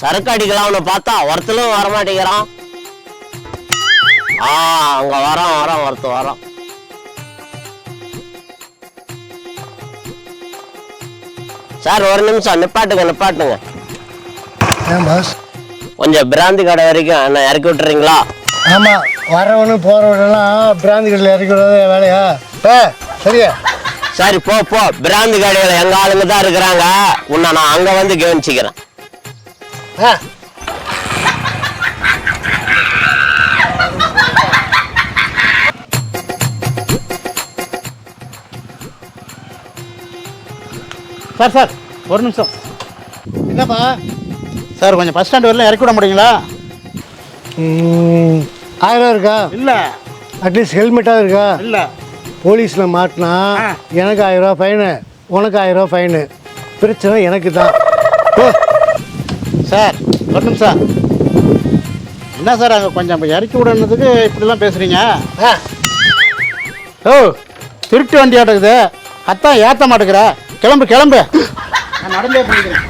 சரக்கு அடிக்கலாம்னு பார்த்தா ஒருத்தலும் வர மாட்டேங்கிறான் ஆ அங்க வரோம் வரோம் ஒருத்த வரோம் சார் ஒரு நிமிஷம் நிப்பாட்டுங்க நிப்பாட்டுங்க. கொஞ்சம் பிராந்தி கடை வரைக்கும் என்ன இறக்கி விட்டுறீங்களா? ஆமாம் வரவனு போகிறவனெல்லாம் பிராந்தி கடையில் இறக்கி விடாத வேலையா? சரியா? சரி போ போ. பிராந்தி கடையில் எங்க ஆளுங்க தான் இருக்கிறாங்க. உன்னை நான் அங்க வந்து கவனிச்சுக்கிறேன். சார் சார் ஒரு நிமிஷம். என்னப்பா? சார் கொஞ்சம் பஸ் ஸ்டாண்ட் வரல இறக்கி விட முடியுங்களா? ஆயிரம் இருக்கா? இல்லை. அட்லீஸ்ட் ஹெல்மெட்டாக இருக்கா? இல்லை. போலீஸில் மாட்டினா. எனக்கு ஆயிரம் ரூபா ஃபைனு உனக்கு ஆயிரம் ரூபா ஃபைனு பிரச்சனை எனக்கு தான். ஓ. சார் ஒரு நிமிஷம் என்ன சார் அங்கே கொஞ்சம் இறக்கி விடணுதுக்கு இப்படிலாம் பேசுகிறீங்க ஆ. ஓ திருட்டு வண்டி ஆட்டுக்குது. அத்தான் ஏற்ற மாட்டேங்கிற. கிளம்பு கிளம்பு. நான் நடந்தே பண்ணிக்கிறேன்.